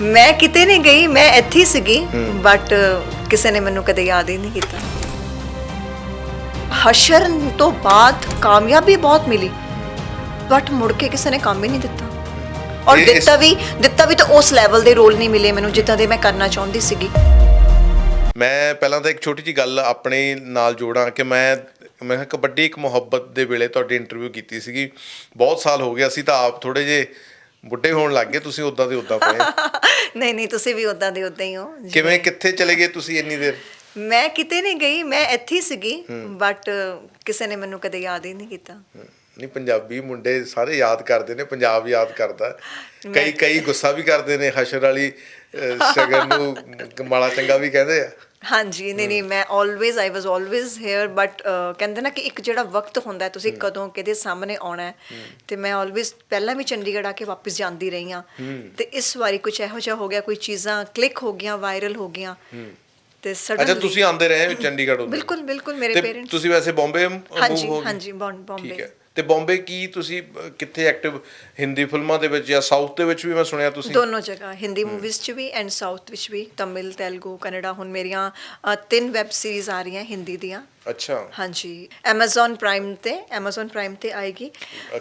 ਮੈਂ ਕਿਤੇ ਨਹੀਂ ਗਈ ਮੈਂ ਇੱਥੇ ਹੀ ਸੀਗੀ ਬਟ ਕਿਸੇ ਨੇ ਮੈਨੂੰ ਕਦੇ ਯਾਦ ਹੀ ਨਹੀਂ ਕੀਤਾ। ਹਸ਼ਰ ਤੋਂ ਬਾਅਦ ਕਾਮਯਾਬੀ ਬਹੁਤ ਮਿਲੀ ਬਟ ਮੁੜ ਕੇ ਕਿਸੇ ਨੇ ਕੰਮ ਹੀ ਨਹੀਂ ਦਿੱਤਾ। ਔਰ ਦਿੱਤਾ ਵੀ ਦਿੱਤਾ ਵੀ ਤਾਂ ਉਸ ਲੈਵਲ ਦੇ ਰੋਲ ਨਹੀਂ ਮਿਲੇ ਮੈਨੂੰ ਜਿੱਦਾਂ ਦੇ ਮੈਂ ਕਰਨਾ ਚਾਹੁੰਦੀ ਸੀਗੀ। ਮੈਂ ਪਹਿਲਾਂ ਤਾਂ ਇੱਕ ਛੋਟੀ ਜੀ ਗੱਲ ਆਪਣੇ ਨਾਲ ਜੋੜਾਂ ਕਿ ਮੈਂ ਮੈਂ ਕਿਹਾ ਕਬੱਡੀ ਇੱਕ ਮੁਹੱਬਤ ਦੇ ਵੇਲੇ ਤੁਹਾਡੀ ਇੰਟਰਵਿਊ ਕੀਤੀ ਸੀਗੀ। ਬਹੁਤ ਸਾਲ ਹੋ ਗਏ ਅਸੀਂ ਤਾਂ ਆਪ ਥੋੜੇ ਜੇ ਬੁੱਢੇ ਹੋਣ ਲੱਗ ਗਏ ਤੁਸੀਂ ਉਦਾਂ ਦੇ ਉਦਾਂ ਪਏ। ਨਹੀਂ ਨਹੀਂ ਤੁਸੀਂ ਵੀ ਉਦਾਂ ਦੇ ਉਦਾਂ ਹੀ ਹੋ ਕਿਵੇਂ ਕਿੱਥੇ ਚਲੇ ਗਏ ਤੁਸੀਂ ਇੰਨੀ ਦੇਰ? ਮੈਂ ਕਿਤੇ ਨਹੀਂ ਗਈ ਮੈਂ ਇੱਥੇ ਹੀ ਸੀਗੀ ਬਟ ਕਿਸੇ ਨੇ ਮੈਨੂੰ ਕਦੇ ਯਾਦ ਹੀ ਨਹੀਂ ਕੀਤਾ। ਨਹੀਂ ਪੰਜਾਬੀ ਮੁੰਡੇ ਸਾਰੇ ਯਾਦ ਕਰਦੇ ਨੇ ਪੰਜਾਬ ਯਾਦ ਕਰਦਾ। ਕਈ ਕਈ ਗੁੱਸਾ ਵੀ ਕਰਦੇ ਨੇ ਹਸ਼ਰ ਵਾਲੀ ਸ਼ਗਨ ਨੂੰ ਮਾੜਾ ਚੰਗਾ ਵੀ ਕਹਿੰਦੇ ਆ। ਹਾਂਜੀ ਨਹੀਂ ਨਹੀਂ ਮੈਂ always I was always here but ਕਹਿੰਦੇ ਨਾ ਕਿ ਇੱਕ ਜਿਹੜਾ ਵਕਤ ਹੁੰਦਾ ਤੁਸੀਂ ਕਦੋਂ ਕਿਹਦੇ ਸਾਹਮਣੇ ਆਉਣਾ ਹੈ ਤੇ ਮੈਂ ਆਲਵੇਜ਼ ਪਹਿਲਾਂ ਵੀ ਚੰਡੀਗੜ੍ਹ ਆ ਕੇ ਵਾਪਸ ਜਾਂਦੀ ਰਹੀ ਹਾਂ। ਤੇ ਇਸ ਵਾਰੀ ਕੁਝ ਇਹੋ ਜਿਹਾ ਹੋ ਗਿਆ ਕੋਈ ਚੀਜ਼ਾਂ ਕਲਿੱਕ ਹੋ ਗਈਆਂ ਵਾਇਰਲ ਹੋ ਗਈਆਂ ਤੇ ਅੱਛਾ ਸਡਨਲੀ ਤੁਸੀਂ ਆਉਂਦੇ ਰਹੇ ਚੰਡੀਗੜ੍ਹ? ਬਿਲਕੁਲ ਬਿਲਕੁਲ ਮੇਰੇ ਪੇਰੈਂਟਸ ਤੁਸੀਂ ਵੈਸੇ ਬੰਬੇ ਹਾਂਜੀ ਹੋ ਗਏ? ਹਾਂਜੀ ਠੀਕ ਬੰਬੇ ਹੈ। ਤੇ ਬੰਬੇ ਕੀ ਤੁਸੀਂ ਕਿੱਥੇ ਐਕਟਿਵ ਹਿੰਦੀ ਫਿਲਮਾਂ ਦੇ ਵਿੱਚ ਜਾਂ ਸਾਊਥ ਦੇ ਵਿੱਚ ਵੀ ਮੈਂ ਸੁਣਿਆ ਤੁਸੀਂ? ਦੋਨੋਂ ਜਗ੍ਹਾ ਹਿੰਦੀ ਮੂਵੀਜ਼ 'ਚ ਵੀ ਐਂਡ ਸਾਊਥ ਵਿੱਚ ਵੀ ਤਮਿਲ ਤੇਲਗੂ ਕੈਨੇਡਾ ਹੁਣ ਮੇਰੀਆਂ ਤਿੰਨ ਵੈਬ ਸੀਰੀਜ਼ ਆ ਰਹੀਆਂ ਹਿੰਦੀ ਦੀਆਂ। ਅੱਛਾ। ਹਾਂਜੀ। Amazon ਪ੍ਰਾਈਮ ਤੇ Amazon ਪ੍ਰਾਈਮ ਤੇ ਆਏਗੀ।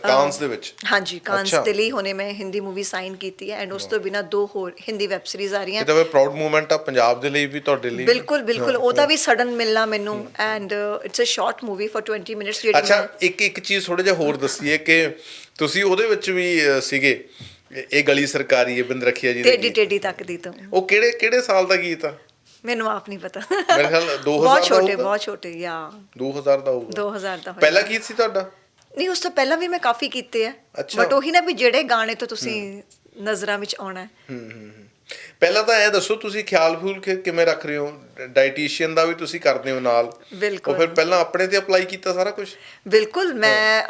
ਕਾਂਸ ਦੇ ਵਿੱਚ? ਹਾਂਜੀ ਕਾਂਸ। ਦੇ ਲਈ ਹੁਣੇ ਮੈਂ ਹਿੰਦੀ ਮੂਵੀ ਸਾਈਨ ਕੀਤੀ ਹੈ ਐਂਡ ਉਸ ਤੋਂ ਬਿਨਾ ਦੋ ਹੋਰ ਹਿੰਦੀ ਵੈਬ ਸੀਰੀਜ਼ ਆ ਰਹੀਆਂ। ਇਹ ਤਾਂ ਪ੍ਰਾਊਡ ਮੂਵਮੈਂਟ ਆ ਪੰਜਾਬ ਦੇ ਲਈ ਵੀ ਤੁਹਾਡੇ ਲਈ। ਬਿਲਕੁਲ ਬਿਲਕੁਲ। ਉਹਦਾ ਵੀ ਸਡਨ ਮਿਲਣਾ ਮੈਨੂੰ and it's a short movie for 20 minutes ਜਿਹੜੀ ਅੱਛਾ ਇੱਕ ਇੱਕ ਚੀਜ਼ ਥੋੜਾ ਜਿਹਾ ਹੋਰ ਦੱਸੀਏ ਕਿ ਤੁਸੀਂ ਉਹਦੇ ਵਿੱਚ ਵੀ ਸੀਗੇ। ਇਹ- ਗਲੀ ਸਰਕਾਰੀ ਹੈ ਬਿੰਦ ਰਖੀਆ ਜੀ ਦੇ ਟੇਡੀ। ਟੇਡੀ ਤੱਕਦੀ ਤੋਂ। ਉਹ ਕਿਹੜੇ ਕਿਹੜੇ ਸਾਲ ਦਾ ਗੀਤ ਆ? ਮੈਨੂੰ ਆਪ ਨਹੀਂ ਪਤਾ। ਮੇਰੇ ਖਿਆਲ 2000 ਬਹੁਤ ਛੋਟੇ। ਬਹੁਤ ਛੋਟੇ ਯਾ। 2000 ਦਾ ਹੋਊਗਾ। 2000 ਦਾ ਹੋਇਆ। ਪਹਿਲਾ ਗੀਤ ਸੀ ਤੁਹਾਡਾ? ਨਹੀਂ ਉਸ ਤੋਂ ਪਹਿਲਾਂ ਵੀ ਮੈਂ ਕਾਫੀ ਕੀਤੇ ਆ। ਬਟ ਉਹੀ ਨਾ ਵੀ ਜਿਹੜੇ ਗਾਣੇ ਤੋਂ ਤੁਸੀਂ ਨਜ਼ਰਾਂ ਵਿੱਚ ਆਉਣਾ ਹੈ। ਹੂੰ ਹੂੰ। ਪਹਿਲਾਂ ਤਾਂ ਇਹ ਦੱਸੋ ਤੁਸੀਂ ਖਿਆਲ ਫੂਲ ਕਿਵੇਂ ਰੱਖ ਰਹੇ ਹੋ? ਡਾਈਟੀਸ਼ੀਅਨ ਦਾ ਵੀ ਤੁਸੀਂ ਕਰਦੇ ਹੋ ਨਾਲ। ਬਿਲਕੁਲ। ਉਹ ਫਿਰ ਪਹਿਲਾਂ ਆਪਣੇ ਤੇ ਅਪਲਾਈ ਕੀਤਾ ਸਾਰਾ ਕੁਝ ਬਿਲਕੁਲ ਮੈਂ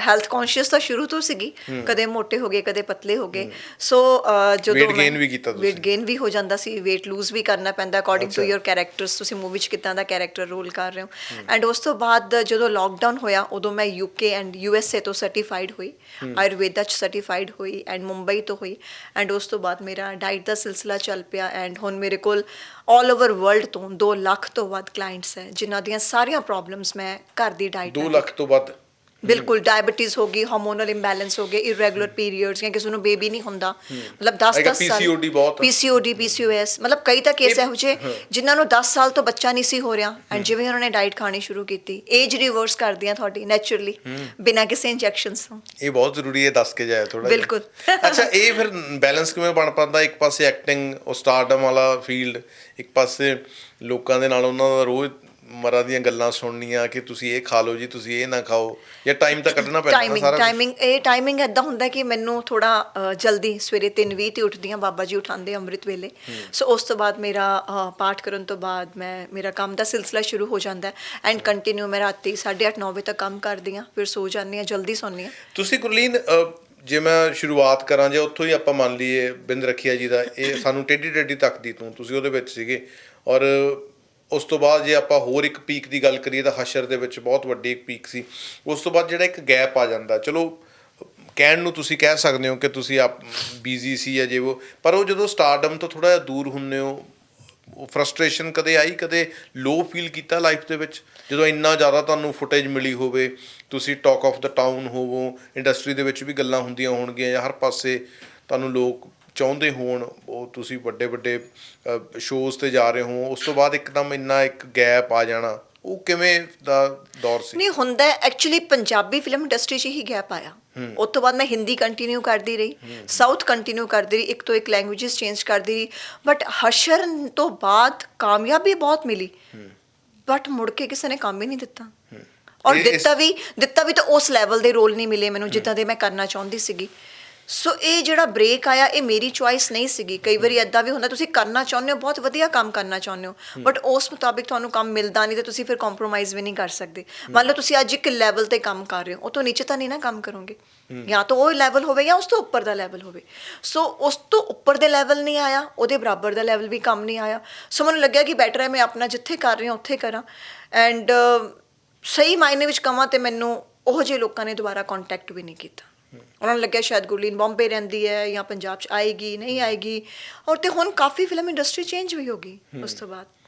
ਹੈਲਥ ਕੌਨਸ਼ੀਅਸ ਤਾਂ ਸ਼ੁਰੂ ਤੋਂ ਸੀਗੀ। ਕਦੇ ਮੋਟੇ ਹੋ ਗਏ ਕਦੇ ਪਤਲੇ ਹੋ ਗਏ। ਸੋ ਜਦੋਂ Weight gain ਵੀ ਕੀਤਾ ਤੁਸੀਂ। weight gain ਵੀ ਹੋ ਜਾਂਦਾ ਸੀ weight lose ਵੀ ਕਰਨਾ ਪੈਂਦਾ ਅਕੋਰਡਿੰਗ ਟੂ। ਯੋਰ ਕੈਰੈਕਟਰਸ ਤੁਸੀਂ ਮੂਵੀ 'ਚ ਕਿੱਦਾਂ ਦਾ ਕੈਰੈਕਟਰ ਰੋਲ ਕਰ ਰਹੇ ਹੋ। ਐਂਡ ਉਸ ਤੋਂ ਬਾਅਦ ਜਦੋਂ ਲੋਕਡਾਊਨ ਹੋਇਆ ਉਦੋਂ ਮੈਂ ਯੂਕੇ ਐਂਡ ਯੂਐਸਏ ਤੋਂ ਸਰਟੀਫਾਈਡ ਹੋਈ। ਆਯੁਰਵੇਦਾ 'ਚ ਸਰਟੀਫਾਈਡ ਹੋਈ ਐਂਡ ਮੁੰਬਈ ਤੋਂ ਹੋਈ। ਐਂਡ ਉਸ ਤੋਂ ਬਾਅਦ ਮੇਰਾ ਡਾਈਟ ਦਾ ਸਿਲਸਿਲਾ ਚੱਲ ਪਿਆ ਐਂਡ ਹੁਣ ਮੇਰੇ ਕੋਲ 올 ਓਵਰ ਵਰਲਡ ਤੋਂ 2 ਲੱਖ ਤੋਂ ਵੱਧ ਕਲਾਇੰਟਸ ਹੈ ਜਿਨ੍ਹਾਂ ਦੀਆਂ ਸਾਰੀਆਂ ਪ੍ਰੋਬਲਮਸ ਮੈਂ ਘਰ ਦੀ ਡਾਈਟ 2 ਲੱਖ ਤੋਂ ਵੱਧ ਬਿਲਕੁਲ ਡਾਇਬੀਟੀਜ਼ ਹੋ ਗਈ ਹਾਰਮੋਨਲ ਇੰਬੈਲੈਂਸ ਹੋ ਗਏ ਇਰੈਗੂਲਰ ਪੀਰੀਅਡਸ ਜਾਂ ਕਿਸੇ ਨੂੰ ਬੇਬੀ ਨਹੀਂ ਹੁੰਦਾ। ਮਤਲਬ 10 ਹੈਗਾ 10 ਸਾਲ PCOD ਬਹੁਤ। PCOD PCOS ਮਤਲਬ ਕਈ ਤਾਂ ਕੇਸ ਇਹ- ਜਿਹੇ ਜਿਨ੍ਹਾਂ ਨੂੰ 10 ਸਾਲ ਤੋਂ ਬੱਚਾ ਨਹੀਂ ਸੀ ਹੋ ਰਿਹਾ ਐਂਡ ਜਿਵੇਂ ਉਹਨਾਂ ਨੇ ਡਾਈਟ ਖਾਣੀ ਸ਼ੁਰੂ ਕੀਤੀ। ਏਜ ਰਿਵਰਸ ਕਰਦੀਆਂ ਤੁਹਾਡੀ ਨੇਚਰਲੀ ਬਿਨਾਂ ਕਿਸੇ ਇੰਜੈਕਸ਼ਨਸ ਤੋਂ। ਇਹ ਬਹੁਤ ਜ਼ਰੂਰੀ ਹੈ ਦੱਸ ਕੇ ਜਾਇਆ ਥੋੜਾ ਬਿਲਕੁਲ। ਅੱਛਾ ਇਹ ਫਿਰ ਬੈਲੈਂਸ ਕਿਵੇਂ ਬਣ ਪਾਉਂਦਾ? ਇੱਕ ਪਾਸੇ ਐਕਟਿੰਗ ਉਹ ਸਟਾਰਡਮ ਵਾਲਾ ਫੀਲਡ ਇੱਕ ਪਾਸੇ ਲੋਕਾਂ ਦੇ ਨਾਲ ਉਹਨਾਂ ਦਾ ਰੋਜ਼ ਮਰਾਂ ਦੀਆਂ ਗੱਲਾਂ ਸੁਣਨੀਆਂ ਕਿ ਤੁਸੀਂ ਇਹ ਖਾ ਲਓ ਜੀ ਤੁਸੀਂ ਇਹ ਨਾ ਖਾਓ। ਜਾਂ ਟਾਈਮ ਤਾਂ ਕੱਢਣਾ ਪੈਂਦਾ ਟਾਈਮਿੰਗ ਸਾਰਾ ਕੁਛ। ਟਾਈਮਿੰਗ ਇਹ ਟਾਈਮਿੰਗ ਐਦਾਂ ਹੁੰਦਾ ਕਿ ਮੈਨੂੰ ਥੋੜਾ ਜਲਦੀ ਸਵੇਰੇ 3:20 ਤੇ ਉੱਠਦੀ ਹਾਂ ਬਾਬਾ ਜੀ ਉਠਾਉਂਦੇ ਅੰਮ੍ਰਿਤ ਵੇਲੇ। ਸੋ ਉਸ ਤੋਂ ਬਾਅਦ ਮੇਰਾ ਪਾਠ ਕਰਨ ਤੋਂ ਬਾਅਦ ਮੈਂ ਮੇਰਾ ਕੰਮ ਦਾ ਸਿਲਸਿਲਾ ਸ਼ੁਰੂ ਹੋ ਜਾਂਦਾ ਐਂਡ ਕੰਟੀਨਿਊ ਮੈਂ ਰਾਤੀ 8:30 9 ਵਜੇ ਤੱਕ ਕੰਮ ਕਰਦੀ ਹਾਂ ਫਿਰ ਸੋ ਜਾਂਦੀ ਹਾਂ ਜਲਦੀ ਸੌਂਦੀ ਹਾਂ। ਤੁਸੀਂ ਗੁਰਲੀਨ ਜੇ ਮੈਂ ਸ਼ੁਰੂਆਤ ਕਰਾਂ ਜੇ ਉੱਥੋਂ ਹੀ ਆਪਾਂ ਮੰਨ ਲਈਏ ਬਿੰਦ ਰਖੀਆ ਜੀ ਦਾ ਇਹ ਸਾਨੂੰ ਟੇਢੀ ਟੇਢੀ ਤੱਕਦੀ ਤੂੰ ਤੁਸੀਂ ਉਹਦੇ ਵਿੱਚ ਸੀਗੇ। ਔਰ ਉਸ ਤੋਂ ਬਾਅਦ ਜੇ ਆਪਾਂ ਹੋਰ ਇੱਕ ਪੀਕ ਦੀ ਗੱਲ ਕਰੀਏ ਤਾਂ ਹਸ਼ਰ ਦੇ ਵਿੱਚ ਬਹੁਤ ਵੱਡੀ ਇੱਕ ਪੀਕ ਸੀ। ਉਸ ਤੋਂ ਬਾਅਦ ਜਿਹੜਾ ਇੱਕ ਗੈਪ ਆ ਜਾਂਦਾ। ਚਲੋ, ਕਹਿਣ ਨੂੰ ਤੁਸੀਂ ਕਹਿ ਸਕਦੇ ਹੋ ਕਿ ਤੁਸੀਂ ਆਪ ਬੀਜ਼ੀ ਸੀ ਜਾਂ ਜੇ ਉਹ, ਪਰ ਉਹ ਜਦੋਂ ਸਟਾਰਡਮ ਤੋਂ ਥੋੜਾ ਜਿਹਾ ਦੂਰ ਹੁੰਨੇ ਹੋ, ਉਹ ਫਰਸਟ੍ਰੇਸ਼ਨ ਕਦੇ ਆਈ, ਕਦੇ ਲੋ ਫੀਲ ਕੀਤਾ ਲਾਈਫ ਦੇ ਵਿੱਚ? ਜਦੋਂ ਇੰਨਾ ਜ਼ਿਆਦਾ ਤੁਹਾਨੂੰ ਫੁਟੇਜ ਮਿਲੀ ਹੋਵੇ, ਤੁਸੀਂ ਟਾਕ ਆਫ ਦਾ ਟਾਊਨ ਹੋਵੋ ਇੰਡਸਟਰੀ ਦੇ ਵਿੱਚ ਵੀ ਗੱਲਾਂ ਹੁੰਦੀਆਂ ਹੋਣਗੀਆਂ ਜਾਂ ਹਰ ਪਾਸੇ ਤੁਹਾਨੂੰ ਲੋਕ ਚਾਹੁੰਦੇ ਹੋਣ ਉਹ ਤੁਸੀਂ ਵੱਡੇ ਵੱਡੇ ਸ਼ੋਜ਼ ਤੇ ਜਾ ਰਹੇ ਹੋ ਉਸ ਤੋਂ ਬਾਅਦ ਇੱਕਦਮ ਇੰਨਾ ਇੱਕ ਗੈਪ ਆ ਜਾਣਾ ਉਹ ਕਿਵੇਂ ਦਾ ਦੌਰ ਸੀ? ਨਹੀਂ ਹੁੰਦਾ ਐਕਚੁਅਲੀ ਪੰਜਾਬੀ ਫਿਲਮ ਇੰਡਸਟਰੀ 'ਚ ਹੀ ਗੈਪ ਆਇਆ। ਉਸ ਤੋਂ ਬਾਅਦ ਮੈਂ ਹਿੰਦੀ ਕੰਟੀਨਿਊ ਕਰਦੀ ਰਹੀ ਸਾਊਥ ਕੰਟੀਨਿਊ ਕਰਦੀ ਰਹੀ ਇੱਕ ਤੋਂ ਇੱਕ ਲੈਂਗੁਏਜਸ ਚੇਂਜ ਕਰਦੀ ਰਹੀ ਬਟ ਹਸ਼ਰ ਤੋਂ ਬਾਅਦ ਕਾਮਯਾਬੀ ਬਹੁਤ ਮਿਲੀ। ਬਟ ਮੁੜ ਕੇ ਕਿਸੇ ਨੇ ਕੰਮ ਹੀ ਨਹੀਂ ਦਿੱਤਾ। ਔਰ ਦਿੱਤਾ ਵੀ ਦਿੱਤਾ ਵੀ ਤਾਂ ਉਸ ਲੈਵਲ ਦੇ ਰੋਲ ਨਹੀਂ ਮਿਲੇ ਮੈਨੂੰ ਜਿੱਦਾਂ ਦੇ ਮੈਂ ਕਰਨਾ ਚਾਹੁੰਦੀ ਸੀਗੀ। ਸੋ ਇਹ ਜਿਹੜਾ ਬ੍ਰੇਕ ਆਇਆ ਇਹ ਮੇਰੀ ਚੁਆਇਸ ਨਹੀਂ ਸੀਗੀ। ਕਈ ਵਾਰੀ ਐਦਾਂ ਵੀ ਹੁੰਦਾ ਤੁਸੀਂ ਕਰਨਾ ਚਾਹੁੰਦੇ ਹੋ ਬਹੁਤ ਵਧੀਆ ਕੰਮ ਕਰਨਾ ਚਾਹੁੰਦੇ ਹੋ ਬਟ ਉਸ ਮੁਤਾਬਿਕ ਤੁਹਾਨੂੰ ਕੰਮ ਮਿਲਦਾ ਨਹੀਂ ਤੇ ਤੁਸੀਂ ਫਿਰ ਕੰਪਰੋਮਾਈਜ਼ ਵੀ ਨਹੀਂ ਕਰ ਸਕਦੇ। ਮੰਨ ਲਓ ਤੁਸੀਂ ਅੱਜ ਇੱਕ ਲੈਵਲ ਤੇ ਕੰਮ ਕਰ ਰਹੇ ਹੋ ਉਹ ਤੋਂ ਨੀਚੇ ਤਾਂ ਨਹੀਂ ਨਾ ਕੰਮ ਕਰੋਗੇ। ਜਾਂ ਤਾਂ ਉਹ ਲੈਵਲ ਹੋਵੇ ਜਾਂ ਉਸ ਤੋਂ ਉੱਪਰ ਦਾ ਲੈਵਲ ਹੋਵੇ। ਸੋ ਉਸ ਤੋਂ ਉੱਪਰ ਦੇ ਲੈਵਲ ਨਹੀਂ ਆਇਆ ਉਹਦੇ ਬਰਾਬਰ ਦਾ ਲੈਵਲ ਵੀ ਕੰਮ ਨਹੀਂ ਆਇਆ। ਸੋ ਮੈਨੂੰ ਲੱਗਿਆ ਕਿ ਬੈਟਰ ਹੈ ਮੈਂ ਆਪਣਾ ਜਿੱਥੇ ਕਰ ਰਹੀ ਹਾਂ ਉੱਥੇ ਕਰਾਂ। ਐਂਡ ਸਹੀ ਮਾਇਨੇ ਵਿੱਚ ਕਮਾਂ ਤੇ ਮੈਨੂੰ ਉਹ ਜਿਹੇ ਲੋਕਾਂ ਨੇ ਦੁਬਾਰਾ ਕੰਟੈਕਟ ਵੀ ਨਹੀਂ ਕੀਤਾ। ਉਹਨਾਂ ਨੂੰ ਲੱਗਿਆ ਸ਼ਾਇਦ ਗੁਰਲੀਨ ਬੰਬੇ ਰਹਿੰਦੀ ਹੈ ਜਾਂ ਪੰਜਾਬ 'ਚ ਆਏਗੀ, ਨਹੀਂ ਆਏਗੀ। ਔਰ ਤੇ ਹੁਣ ਕਾਫੀ ਫਿਲਮ ਇੰਡਸਟਰੀ ਚੇਂਜ ਵੀ ਹੋ ਗਈ ਉਸ ਤੋਂ ਬਾਅਦ।